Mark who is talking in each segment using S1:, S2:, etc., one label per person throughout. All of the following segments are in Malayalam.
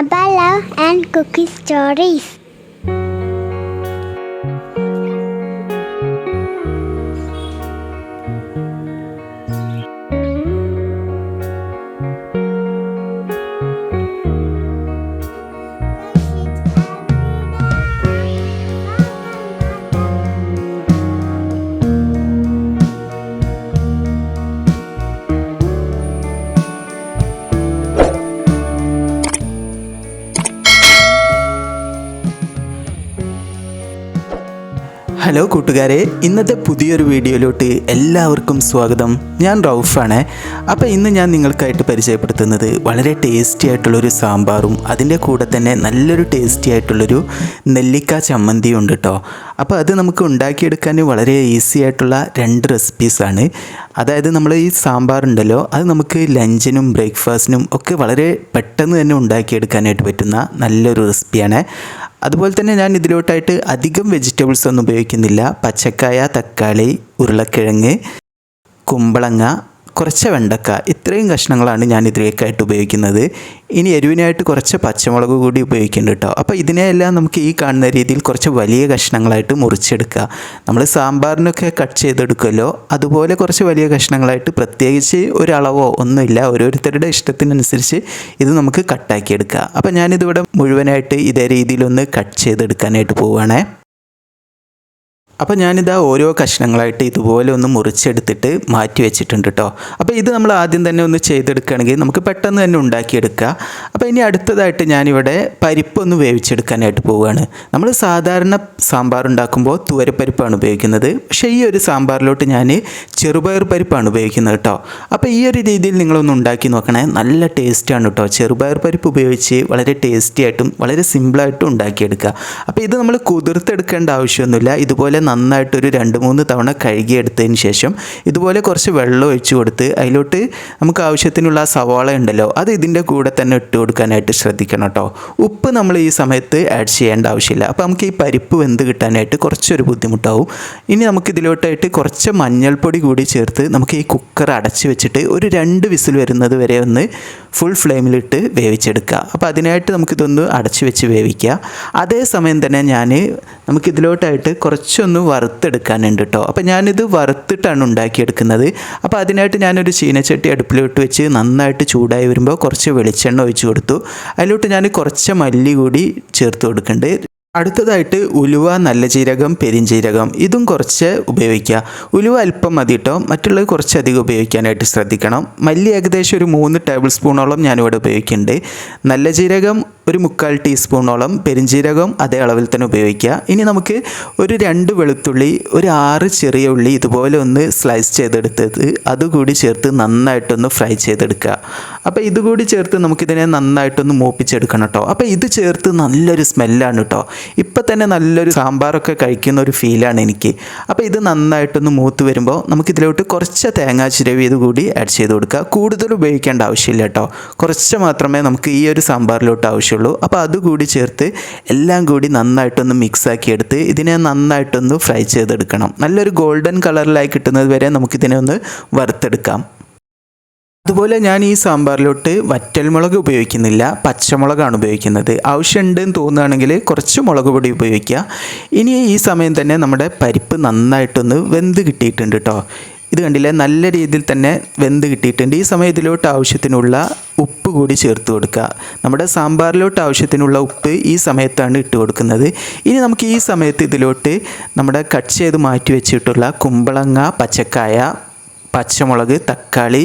S1: Abba and Cookie Stories.
S2: Hello കൂട്ടുകാരെ ഇന്നത്തെ പുതിയൊരു വീഡിയോയിലോട്ട് എല്ലാവർക്കും സ്വാഗതം. ഞാൻ റൌഫാണ്. അപ്പോൾ ഇന്ന് ഞാൻ നിങ്ങൾക്കായിട്ട് പരിചയപ്പെടുത്തുന്നത് വളരെ ടേസ്റ്റി ആയിട്ടുള്ളൊരു സാമ്പാറും അതിന്റെ കൂടെ തന്നെ നല്ലൊരു ടേസ്റ്റി ആയിട്ടുള്ളൊരു നെല്ലിക്ക ചമ്മന്തിയും ഉണ്ട് കേട്ടോ അപ്പോൾ അത് നമുക്ക് ഉണ്ടാക്കിയെടുക്കാൻ വളരെ ഈസി ആയിട്ടുള്ള രണ്ട് റെസിപ്പീസാണ് അതായത് നമ്മൾ ഈ സാമ്പാർ ഉണ്ടല്ലോ അത് നമുക്ക് ലഞ്ചിനും ബ്രേക്ക്ഫാസ്റ്റിനും ഒക്കെ വളരെ പെട്ടെന്ന് തന്നെ ഉണ്ടാക്കിയെടുക്കാനായിട്ട് പറ്റുന്ന നല്ലൊരു റെസിപ്പിയാണ് അതുപോലെ തന്നെ ഞാൻ ഇതിലോട്ടായിട്ട് അധികം വെജിറ്റബിൾസ് ഒന്നും ഉപയോഗിക്കുന്നില്ല. പച്ചക്കായ തക്കാളി ഉരുളക്കിഴങ്ങ് കുമ്പളങ്ങ കുറച്ച് വെണ്ടക്ക ഇത്രയും കഷ്ണങ്ങളാണ് ഞാൻ ഇതിലേക്കായിട്ട് ഉപയോഗിക്കുന്നത്. ഇനി എരിവിനായിട്ട് കുറച്ച് പച്ചമുളക് കൂടി ഉപയോഗിക്കുന്നുണ്ട് കേട്ടോ അപ്പോൾ ഇതിനെയെല്ലാം നമുക്ക് ഈ കാണുന്ന രീതിയിൽ കുറച്ച് വലിയ കഷ്ണങ്ങളായിട്ട് മുറിച്ചെടുക്കുക നമ്മൾ സാമ്പാറിനൊക്കെ കട്ട് ചെയ്തെടുക്കുമല്ലോ. അതുപോലെ കുറച്ച് വലിയ കഷ്ണങ്ങളായിട്ട് പ്രത്യേകിച്ച് ഒരളവോ ഒന്നുമില്ല. ഓരോരുത്തരുടെ ഇഷ്ടത്തിനനുസരിച്ച് ഇത് നമുക്ക് കട്ടാക്കി എടുക്കുക അപ്പോൾ ഞാനിതിവിടെ മുഴുവനായിട്ട് ഇതേ രീതിയിലൊന്ന് കട്ട് ചെയ്തെടുക്കാനായിട്ട് പോവുകയാണേ. അപ്പോൾ ഞാനിതാ ഓരോ കഷ്ണങ്ങളായിട്ട് ഇതുപോലെ ഒന്ന് മുറിച്ചെടുത്തിട്ട് മാറ്റി വെച്ചിട്ടുണ്ട് കേട്ടോ അപ്പോൾ ഇത് നമ്മൾ ആദ്യം തന്നെ ഒന്ന് ചെയ്തെടുക്കുകയാണെങ്കിൽ നമുക്ക് പെട്ടെന്ന് തന്നെ ഉണ്ടാക്കിയെടുക്കുക. അപ്പോൾ ഇനി അടുത്തതായിട്ട് ഞാനിവിടെ പരിപ്പൊന്ന് വേവിച്ചെടുക്കാനായിട്ട് പോവുകയാണ്. നമ്മൾ സാധാരണ സാമ്പാർ ഉണ്ടാക്കുമ്പോൾ തുവരപ്പരിപ്പാണ് ഉപയോഗിക്കുന്നത്. പക്ഷേ ഈ ഒരു സാമ്പാറിലോട്ട് ഞാൻ ചെറുപയർ പരിപ്പാണ് ഉപയോഗിക്കുന്നത് കേട്ടോ അപ്പോൾ ഈ ഒരു രീതിയിൽ നിങ്ങളൊന്ന് ഉണ്ടാക്കി നോക്കണേ. നല്ല ടേസ്റ്റാണ് കേട്ടോ ചെറുപയർ പരിപ്പ് ഉപയോഗിച്ച് വളരെ ടേസ്റ്റി ആയിട്ടും വളരെ സിമ്പിളായിട്ടും ഉണ്ടാക്കിയെടുക്കുക. അപ്പോൾ ഇത് നമ്മൾ കുതിർത്തെടുക്കേണ്ട ആവശ്യമൊന്നുമില്ല. ഇതുപോലെ നന്നായിട്ടൊരു രണ്ട് മൂന്ന് തവണ കഴുകിയെടുത്തതിന് ശേഷം ഇതുപോലെ കുറച്ച് വെള്ളം ഒഴിച്ചു കൊടുത്ത് അതിലോട്ട് നമുക്ക് ആവശ്യത്തിനുള്ള സവാള ഉണ്ടല്ലോ അത് ഇതിന്റെ കൂടെ തന്നെ ഇട്ട് കൊടുക്കാനായിട്ട് ശ്രദ്ധിക്കണം കേട്ടോ. ഉപ്പ് നമ്മൾ ഈ സമയത്ത് ആഡ് ചെയ്യേണ്ട ആവശ്യമില്ല. അപ്പോൾ നമുക്ക് ഈ പരിപ്പ് വെന്ത് കിട്ടാനായിട്ട് കുറച്ചൊരു ബുദ്ധിമുട്ടാവും. ഇനി നമുക്ക് ഇതിലോട്ടായിട്ട് കുറച്ച് മഞ്ഞൾപ്പൊടി കൂടി ചേർത്ത് നമുക്ക് ഈ കുക്കർ അടച്ച് വെച്ചിട്ട് ഒരു രണ്ട് വിസിൽ വരുന്നത് വരെ ഒന്ന് ഫുൾ ഫ്ലെയിമിലിട്ട് വേവിച്ചെടുക്കുക. അപ്പോൾ അതിനായിട്ട് നമുക്കിതൊന്ന് അടച്ച് വെച്ച് വേവിക്കുക. അതേസമയം തന്നെ ഞാൻ നമുക്കിതിലോട്ടായിട്ട് കുറച്ചൊന്ന് വറുത്തെടുക്കാനുണ്ട് കേട്ടോ അപ്പോൾ ഞാനിത് വറുത്തിട്ടാണ് ഉണ്ടാക്കിയെടുക്കുന്നത്. അപ്പോൾ അതിനായിട്ട് ഞാനൊരു ചീനച്ചട്ടി അടുപ്പിലോട്ട് വെച്ച് നന്നായിട്ട് ചൂടായി വരുമ്പോൾ കുറച്ച് വെളിച്ചെണ്ണ ഒഴിച്ച് കൊടുത്തു. അതിലോട്ട് ഞാൻ കുറച്ച് മല്ലി കൂടി ചേർത്ത് കൊടുക്കുന്നുണ്ട്. അടുത്തതായിട്ട് ഉലുവ നല്ല ജീരകം പെരിഞ്ചീരകം ഇതും കുറച്ച് ഉപയോഗിക്കുക. ഉലുവ അല്പം മതി കേട്ടോ മറ്റുള്ളത് കുറച്ചധികം ഉപയോഗിക്കാനായിട്ട് ശ്രദ്ധിക്കണം. മല്ലി ഏകദേശം ഒരു മൂന്ന് ടേബിൾ സ്പൂണോളം ഞാനിവിടെ ഉപയോഗിക്കുന്നുണ്ട്. നല്ല ജീരകം ഒരു മുക്കാൽ ടീസ്പൂണോളം. പെരിഞ്ചീരകം അതേ അളവിൽ തന്നെ ഉപയോഗിക്കുക. ഇനി നമുക്ക് ഒരു രണ്ട് വെളുത്തുള്ളി ഒരു ആറ് ചെറിയ ഉള്ളി ഇതുപോലെ ഒന്ന് സ്ലൈസ് ചെയ്തെടുത്തത് അതുകൂടി ചേർത്ത് നന്നായിട്ടൊന്ന് ഫ്രൈ ചെയ്തെടുക്കുക. അപ്പോൾ ഇതുകൂടി ചേർത്ത് നമുക്കിതിനെ നന്നായിട്ടൊന്ന് മൂപ്പിച്ചെടുക്കണം കേട്ടോ. അപ്പോൾ ഇത് ചേർത്ത് നല്ലൊരു സ്മെല്ലാണ് കേട്ടോ. ഇപ്പം തന്നെ നല്ലൊരു സാമ്പാറൊക്കെ കഴിക്കുന്ന ഒരു ഫീലാണ് എനിക്ക്. അപ്പോൾ ഇത് നന്നായിട്ടൊന്ന് മൂത്ത് വരുമ്പോൾ നമുക്കിതിലോട്ട് കുറച്ച് തേങ്ങാ ചിരവി ഇത് കൂടി ആഡ് ചെയ്ത് കൊടുക്കുക. കൂടുതൽ ഉപയോഗിക്കേണ്ട ആവശ്യമില്ല കേട്ടോ. കുറച്ച് മാത്രമേ നമുക്ക് ഈ ഒരു സാമ്പാറിലോട്ട് ആവശ്യമുള്ളൂ. അപ്പോൾ അതുകൂടി ചേർത്ത് എല്ലാം കൂടി നന്നായിട്ടൊന്ന് മിക്സ് ആക്കി എടുത്ത് ഇതിനെ നന്നായിട്ടൊന്ന് ഫ്രൈ ചെയ്തെടുക്കണം. നല്ലൊരു ഗോൾഡൻ കളറിലായി കിട്ടുന്നത് വരെ നമുക്കിതിനെ ഒന്ന് വറുത്തെടുക്കാം. അതുപോലെ ഞാൻ ഈ സാമ്പാറിലോട്ട് വറ്റൽമുളക് ഉപയോഗിക്കുന്നില്ല പച്ചമുളകാണ് ഉപയോഗിക്കുന്നത്. ആവശ്യമുണ്ടെന്ന് തോന്നുകയാണെങ്കിൽ കുറച്ച് മുളക് പൊടി ഉപയോഗിക്കുക. ഇനി ഈ സമയം തന്നെ നമ്മുടെ പരിപ്പ് നന്നായിട്ടൊന്ന് വെന്ത് കിട്ടിയിട്ടുണ്ട് കേട്ടോ. ഇത് കണ്ടില്ലേ? നല്ല രീതിയിൽ തന്നെ വെന്ത് കിട്ടിയിട്ടുണ്ട്. ഈ സമയം ഇതിലോട്ട് ആവശ്യത്തിനുള്ള ഉപ്പ് കൂടി ചേർത്ത് കൊടുക്കുക. നമ്മുടെ സാമ്പാറിലോട്ട് ആവശ്യത്തിനുള്ള ഉപ്പ് ഈ സമയത്താണ് ഇട്ട് കൊടുക്കുന്നത്. ഇനി നമുക്ക് ഈ സമയത്ത് ഇതിലോട്ട് നമ്മുടെ കട്ട് ചെയ്ത് മാറ്റി വെച്ചിട്ടുള്ള കുമ്പളങ്ങ പച്ചക്കായ പച്ചമുളക് തക്കാളി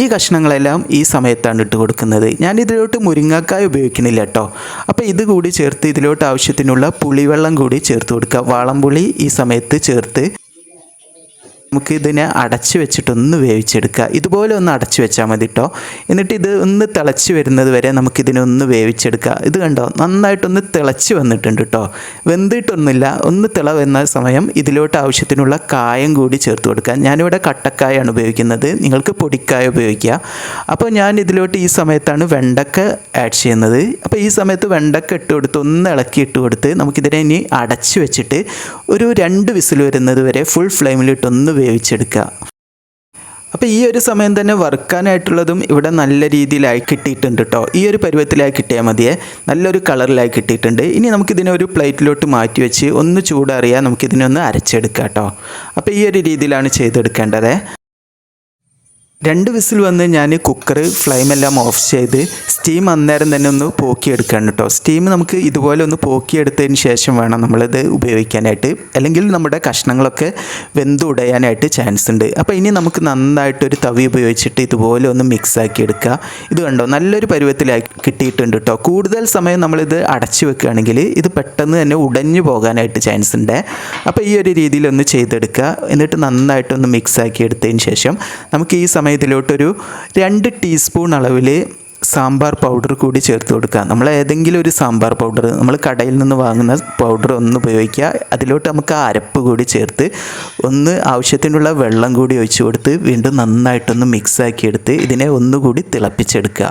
S2: ഈ കഷ്ണങ്ങളെല്ലാം ഈ സമയത്താണ് ഇട്ട് കൊടുക്കുന്നത്. ഞാൻ ഇതിലോട്ട് മുരിങ്ങക്കായ ഉപയോഗിക്കുന്നില്ല കേട്ടോ അപ്പോൾ ഇത് കൂടി ചേർത്ത് ഇതിലോട്ട് ആവശ്യത്തിനുള്ള പുളിവെള്ളം കൂടി ചേർത്ത് കൊടുക്കുക വാളംപുളി ഈ സമയത്ത് ചേർത്ത് നമുക്ക് ഇതിനെ അടച്ച് വെച്ചിട്ടൊന്ന് വേവിച്ചെടുക്കുക. ഇതുപോലെ ഒന്ന് അടച്ചു വെച്ചാൽ മതി കേട്ടോ എന്നിട്ട് ഇത് ഒന്ന് തിളച്ച് വരുന്നത് വരെ നമുക്കിതിനെ ഒന്ന് വേവിച്ചെടുക്കുക. ഇത് കണ്ടോ? നന്നായിട്ടൊന്ന് തിളച്ച് വന്നിട്ടുണ്ട് കേട്ടോ വെന്തിട്ടൊന്നുമില്ല. ഒന്ന് തിള വന്ന സമയം ഇതിലോട്ട് ആവശ്യത്തിനുള്ള കായം കൂടി ചേർത്ത് കൊടുക്കുക. ഞാനിവിടെ കട്ടക്കായാണ് ഉപയോഗിക്കുന്നത്. നിങ്ങൾക്ക് പൊടിക്കായ ഉപയോഗിക്കുക. അപ്പോൾ ഞാൻ ഇതിലോട്ട് ഈ സമയത്താണ് വെണ്ടക്ക ആഡ് ചെയ്യുന്നത്. അപ്പോൾ ഈ സമയത്ത് വെണ്ടക്ക ഇട്ട് കൊടുത്ത് ഒന്ന് ഇളക്കി ഇട്ട് കൊടുത്ത് നമുക്കിതിനെ ഇനി അടച്ചു വെച്ചിട്ട് ഒരു രണ്ട് വിസിൽ വരുന്നത് വരെ ഫുൾ ഫ്ലെയിമിലിട്ടൊന്ന് വേവിച്ചെടുക്കുക അപ്പോൾ ഈ ഒരു സമയം തന്നെ വറുക്കാനായിട്ടുള്ളതും ഇവിടെ നല്ല രീതിയിലായി കിട്ടിയിട്ടുണ്ട് കേട്ടോ ഈ ഒരു പരുവത്തിലായി കിട്ടിയാൽ മതിയേ. നല്ലൊരു കളറിലായി കിട്ടിയിട്ടുണ്ട്. ഇനി നമുക്കിതിനെ ഒരു പ്ലേറ്റിലോട്ട് മാറ്റി വെച്ച് ഒന്ന് ചൂടറിയാൽ നമുക്കിതിനെ ഒന്ന് അരച്ചെടുക്കാം കേട്ടോ അപ്പോൾ ഈ ഒരു രീതിയിലാണ് ചെയ്തെടുക്കേണ്ടത്. രണ്ട് വിസിൽ വന്ന് ഞാൻ കുക്കർ ഫ്ലെയിമെല്ലാം ഓഫ് ചെയ്ത് സ്റ്റീം അന്നേരം തന്നെ ഒന്ന് പോക്കിയെടുക്കണം കേട്ടോ. സ്റ്റീം നമുക്ക് ഇതുപോലെ ഒന്ന് പോക്കിയെടുത്തതിന് ശേഷം വേണം നമ്മളിത് ഉപയോഗിക്കാനായിട്ട്. അല്ലെങ്കിൽ നമ്മുടെ കഷ്ണങ്ങളൊക്കെ വെന്തുടയാനായിട്ട് ചാൻസ് ഉണ്ട്. അപ്പോൾ ഇനി നമുക്ക് നന്നായിട്ടൊരു തവി ഉപയോഗിച്ചിട്ട് ഇതുപോലെ ഒന്ന് മിക്സ് ആക്കി എടുക്കുക ഇത് കണ്ടോ? നല്ലൊരു പരുവത്തിലാക്കി കിട്ടിയിട്ടുണ്ട് കേട്ടോ. കൂടുതൽ സമയം നമ്മളിത് അടച്ചു വെക്കുകയാണെങ്കിൽ ഇത് പെട്ടെന്ന് തന്നെ ഉടഞ്ഞു പോകാനായിട്ട് ചാൻസ് ഉണ്ട്. അപ്പോൾ ഈ ഒരു രീതിയിൽ ഒന്ന് ചെയ്തെടുക്കുക. എന്നിട്ട് നന്നായിട്ടൊന്ന് മിക്സ് ആക്കി എടുത്തതിന് ശേഷം നമുക്ക് ഈ സമയത്തിലോട്ടൊരു രണ്ട് ടീസ്പൂൺ അളവിൽ സാമ്പാർ പൗഡർ കൂടി ചേർത്ത് കൊടുക്കുക. നമ്മൾ ഏതെങ്കിലും ഒരു സാമ്പാർ പൗഡർ നമ്മൾ കടയിൽ നിന്ന് വാങ്ങുന്ന പൗഡർ ഒന്ന് ഉപയോഗിക്കുക. അതിലോട്ട് നമുക്ക് ആ അരപ്പ് കൂടി ചേർത്ത് ഒന്ന് ആവശ്യത്തിനുള്ള വെള്ളം കൂടി ഒഴിച്ചു കൊടുത്ത് വീണ്ടും നന്നായിട്ടൊന്ന് മിക്സാക്കിയെടുത്ത് ഇതിനെ ഒന്നുകൂടി തിളപ്പിച്ചെടുക്കുക.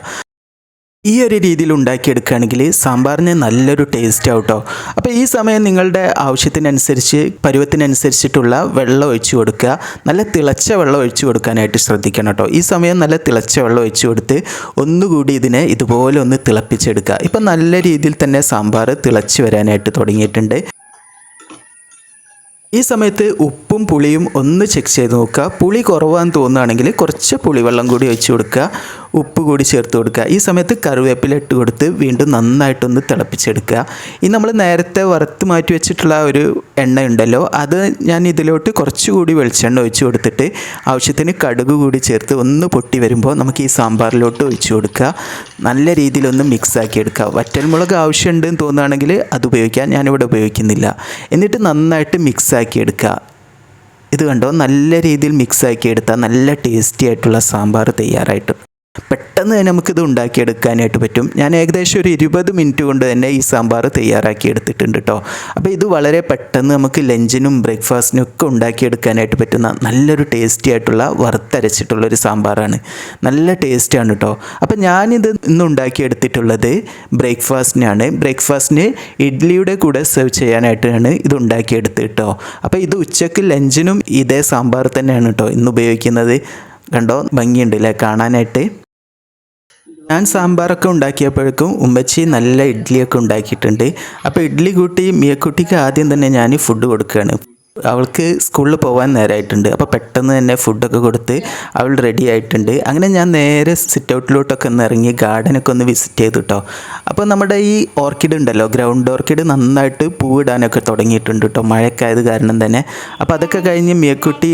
S2: ഈ ഒരു രീതിയിൽ ഉണ്ടാക്കിയെടുക്കുകയാണെങ്കിൽ സാമ്പാറിന് നല്ലൊരു ടേസ്റ്റ് ആവട്ടോ. അപ്പോൾ ഈ സമയം നിങ്ങളുടെ ആവശ്യത്തിനനുസരിച്ച് പരുവത്തിനനുസരിച്ചിട്ടുള്ള വെള്ളം ഒഴിച്ചു കൊടുക്കുക. നല്ല തിളച്ച വെള്ളം ഒഴിച്ചു കൊടുക്കാനായിട്ട് ശ്രദ്ധിക്കണം കേട്ടോ. ഈ സമയം നല്ല തിളച്ച വെള്ളം ഒഴിച്ചു കൊടുത്ത് ഒന്നുകൂടി ഇതിനെ ഇതുപോലെ ഒന്ന് തിളപ്പിച്ചെടുക്കുക. ഇപ്പം നല്ല രീതിയിൽ തന്നെ സാമ്പാർ തിളച്ച് വരാനായിട്ട് തുടങ്ങിയിട്ടുണ്ട്. ഈ സമയത്ത് ഉപ്പും പുളിയും ഒന്ന് ചെക്ക് ചെയ്ത് നോക്കുക. പുളി കുറവാന്ന് തോന്നുകയാണെങ്കിൽ കുറച്ച് പുളിവെള്ളം കൂടി ഒഴിച്ച് കൊടുക്കുക. ഉപ്പ് കൂടി ചേർത്ത് കൊടുക്കുക. ഈ സമയത്ത് കറിവേപ്പില ഇട്ട് കൊടുത്ത് വീണ്ടും നന്നായിട്ടൊന്ന് തിളപ്പിച്ചെടുക്കുക. ഇനി നമ്മൾ നേരത്തെ വറുത്ത് മാറ്റി വെച്ചിട്ടുള്ള ഒരു എണ്ണ ഉണ്ടല്ലോ അത് ഞാൻ ഇതിലോട്ട് കുറച്ചുകൂടി വെളിച്ചെണ്ണ ഒഴിച്ചു കൊടുത്തിട്ട് ആവശ്യത്തിന് കടുക് കൂടി ചേർത്ത് ഒന്ന് പൊട്ടി വരുമ്പോൾ നമുക്ക് ഈ സാമ്പാറിലോട്ട് ഒഴിച്ചു കൊടുക്കുക. നല്ല രീതിയിലൊന്ന് മിക്സ് ആക്കി എടുക്കുക. വറ്റൽമുളക് ആവശ്യമുണ്ടെന്ന് തോന്നുകയാണെങ്കിൽ അത് ഉപയോഗിക്കാം. ഞാനിവിടെ ഉപയോഗിക്കുന്നില്ല. എന്നിട്ട് നന്നായിട്ട് മിക്സ് ആക്കി എടുക്കുക. ഇത് കണ്ടോ? നല്ല രീതിയിൽ മിക്സ് ആക്കി എടുത്താൽ നല്ല ടേസ്റ്റി ആയിട്ടുള്ള സാമ്പാർ തയ്യാറായിട്ട് പെട്ടെന്ന് തന്നെ നമുക്കിത് ഉണ്ടാക്കിയെടുക്കാനായിട്ട് പറ്റും. ഞാൻ ഏകദേശം ഒരു ഇരുപത് മിനിറ്റ് കൊണ്ട് തന്നെ ഈ സാമ്പാർ തയ്യാറാക്കി എടുത്തിട്ടുണ്ട് കേട്ടോ അപ്പോൾ ഇത് വളരെ പെട്ടെന്ന് നമുക്ക് ലഞ്ചിനും ബ്രേക്ക്ഫാസ്റ്റിനും ഒക്കെ ഉണ്ടാക്കിയെടുക്കാനായിട്ട് പറ്റുന്ന നല്ലൊരു ടേസ്റ്റി ആയിട്ടുള്ള വറുത്തരച്ചിട്ടുള്ള ഒരു സാമ്പാറാണ്. നല്ല ടേസ്റ്റാണ് കേട്ടോ അപ്പോൾ ഞാനിത് ഇന്ന് ഉണ്ടാക്കിയെടുത്തിട്ടുള്ളത് ബ്രേക്ക്ഫാസ്റ്റിനാണ്. ബ്രേക്ക്ഫാസ്റ്റിന് ഇഡ്ഡലിയുടെ കൂടെ സെർവ് ചെയ്യാനായിട്ടാണ് ഇത് ഉണ്ടാക്കിയെടുത്ത് കേട്ടോ അപ്പോൾ ഇത് ഉച്ചയ്ക്ക് ലഞ്ചിനും ഇതേ സാമ്പാർ തന്നെയാണ് കേട്ടോ ഇന്ന് ഉപയോഗിക്കുന്നത്. കണ്ടോ? ഭംഗിയുണ്ട് അല്ലേ കാണാനായിട്ട്. ഞാൻ സാമ്പാറൊക്കെ ഉണ്ടാക്കിയപ്പോഴേക്കും ഉമ്മച്ചി നല്ല ഇഡ്ഡലിയൊക്കെ ഉണ്ടാക്കിയിട്ടുണ്ട്. അപ്പോൾ ഇഡ്ഡലി കൂട്ടി മിയക്കുട്ടിക്ക് ആദ്യം തന്നെ ഞാൻ ഫുഡ് കൊടുക്കുകയാണ്. അവൾക്ക് സ്കൂളിൽ പോകാൻ നേരമായിട്ടുണ്ട് അപ്പോൾ പെട്ടെന്ന് തന്നെ ഫുഡൊക്കെ കൊടുത്ത് അവൾ റെഡി ആയിട്ടുണ്ട്. അങ്ങനെ ഞാൻ നേരെ സിറ്റ് ഔട്ടിലോട്ടൊക്കെ ഒന്ന് ഇറങ്ങി ഗാർഡനൊക്കെ ഒന്ന് വിസിറ്റ് ചെയ്തു കേട്ടോ അപ്പോൾ നമ്മുടെ ഈ ഓർക്കിഡ് ഉണ്ടല്ലോ ഗ്രൗണ്ട് ഓർക്കിഡ് നന്നായിട്ട് പൂവിടാനൊക്കെ തുടങ്ങിയിട്ടുണ്ട് കേട്ടോ മഴക്കായത് കാരണം തന്നെ. അപ്പോൾ അതൊക്കെ കഴിഞ്ഞ് മിയക്കുട്ടി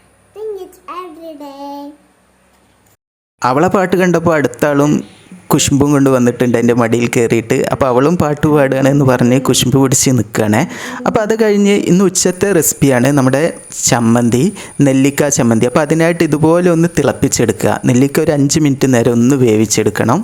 S2: അവളെ പാട്ട് കണ്ടപ്പോൾ അടുത്ത ആളും കുശുമ്പും കൊണ്ട് വന്നിട്ടുണ്ട് എന്റെ മടിയിൽ കയറിയിട്ട്. അപ്പോൾ അവളും പാട്ട് പാടുകയാണെന്ന് പറഞ്ഞ് കുശുമ്പ് പിടിച്ച് നിൽക്കുകയാണ്. അപ്പോൾ അത് കഴിഞ്ഞ് ഇന്ന് ഉച്ചത്തെ റെസിപ്പിയാണ് നമ്മുടെ ചമ്മന്തി നെല്ലിക്ക ചമ്മന്തി. അപ്പോൾ അതിനായിട്ട് ഇതുപോലെ ഒന്ന് തിളപ്പിച്ചെടുക്കുക. നെല്ലിക്ക ഒരു അഞ്ച് മിനിറ്റ് നേരം ഒന്ന് വേവിച്ചെടുക്കണം.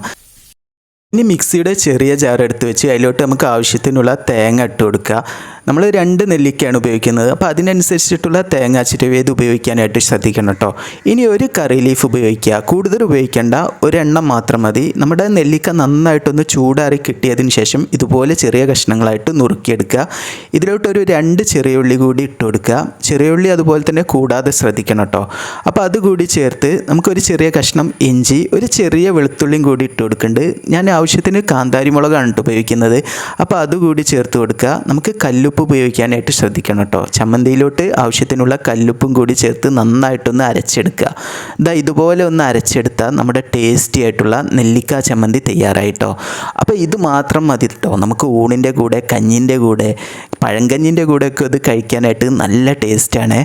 S2: ഇനി മിക്സിയുടെ ചെറിയ ജാർ എടുത്ത് വെച്ച് അതിലോട്ട് നമുക്ക് ആവശ്യത്തിനുള്ള തേങ്ങ ഇട്ട് കൊടുക്കുക. നമ്മൾ രണ്ട് നെല്ലിക്കയാണ് ഉപയോഗിക്കുന്നത്. അപ്പോൾ അതിനനുസരിച്ചിട്ടുള്ള തേങ്ങ ചിരവേത് ഉപയോഗിക്കാനായിട്ട് ശ്രദ്ധിക്കണം കേട്ടോ. ഇനി ഒരു കറി ലീഫ് ഉപയോഗിക്കുക. കൂടുതൽ ഉപയോഗിക്കേണ്ട ഒരെണ്ണം മാത്രം മതി. നമ്മുടെ നെല്ലിക്ക നന്നായിട്ടൊന്ന് ചൂടാറി കിട്ടിയതിന് ശേഷം ഇതുപോലെ ചെറിയ കഷ്ണങ്ങളായിട്ട് നുറുക്കിയെടുക്കുക. ഇതിലോട്ട് ഒരു രണ്ട് ചെറിയ ഉള്ളി കൂടി ഇട്ട് കൊടുക്കുക. ചെറിയ ഉള്ളി അതുപോലെ തന്നെ കൂടാതെ ശ്രദ്ധിക്കണം കേട്ടോ. അപ്പോൾ അതുകൂടി ചേർത്ത് നമുക്കൊരു ചെറിയ കഷ്ണം ഇഞ്ചി ഒരു ചെറിയ വെളുത്തുള്ളിയും കൂടി ഇട്ട് കൊടുക്കുന്നുണ്ട്. ഞാൻ ആവശ്യത്തിന് കാന്താരി മുളകാണ് കേട്ടോ ഉപയോഗിക്കുന്നത്. അപ്പോൾ അതുകൂടി ചേർത്ത് കൊടുക്കുക. നമുക്ക് കല്ലുപ്പ് ഉപയോഗിക്കാനായിട്ട് ശ്രദ്ധിക്കണം കേട്ടോ ചമ്മന്തിയിലോട്ട് ആവശ്യത്തിനുള്ള കല്ലുപ്പും കൂടി ചേർത്ത് നന്നായിട്ടൊന്ന് അരച്ചെടുക്കുക. ഇതാ ഇതുപോലെ ഒന്ന് അരച്ചെടുത്താൽ നമ്മുടെ ടേസ്റ്റി ആയിട്ടുള്ള നെല്ലിക്ക ചമ്മന്തി തയ്യാറായിട്ടോ അപ്പോൾ ഇത് മാത്രം മതി കേട്ടോ നമുക്ക് ഊണിന്റെ കൂടെ കഞ്ഞിന്റെ കൂടെ പഴങ്കഞ്ഞിന്റെ കൂടെയൊക്കെ ഇത് കഴിക്കാനായിട്ട് നല്ല ടേസ്റ്റാണ്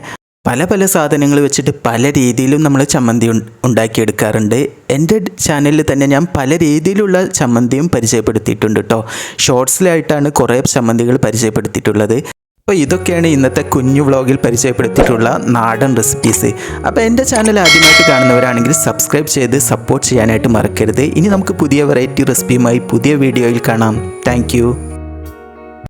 S2: പല പല സാധനങ്ങൾ വെച്ചിട്ട് പല രീതിയിലും നമ്മൾ ചമ്മന്തി ഉണ്ടാക്കിയെടുക്കാറുണ്ട്. എന്റെ ചാനലിൽ തന്നെ ഞാൻ പല രീതിയിലുള്ള ചമ്മന്തിയും പരിചയപ്പെടുത്തിയിട്ടുണ്ട് കേട്ടോ ഷോർട്സിലായിട്ടാണ് കുറേ ചമ്മന്തികൾ പരിചയപ്പെടുത്തിയിട്ടുള്ളത്. അപ്പോൾ ഇതൊക്കെയാണ് ഇന്നത്തെ കുഞ്ഞു വ്ളോഗിൽ പരിചയപ്പെടുത്തിയിട്ടുള്ള നാടൻ റെസിപ്പീസ് അപ്പോൾ എന്റെ ചാനൽ ആദ്യമായിട്ട് കാണുന്നവരാണെങ്കിൽ സബ്സ്ക്രൈബ് ചെയ്ത് സപ്പോർട്ട് ചെയ്യാനായിട്ട് മറക്കരുത്. ഇനി നമുക്ക് പുതിയ വെറൈറ്റി റെസിപ്പിയുമായി പുതിയ വീഡിയോയിൽ കാണാം. താങ്ക്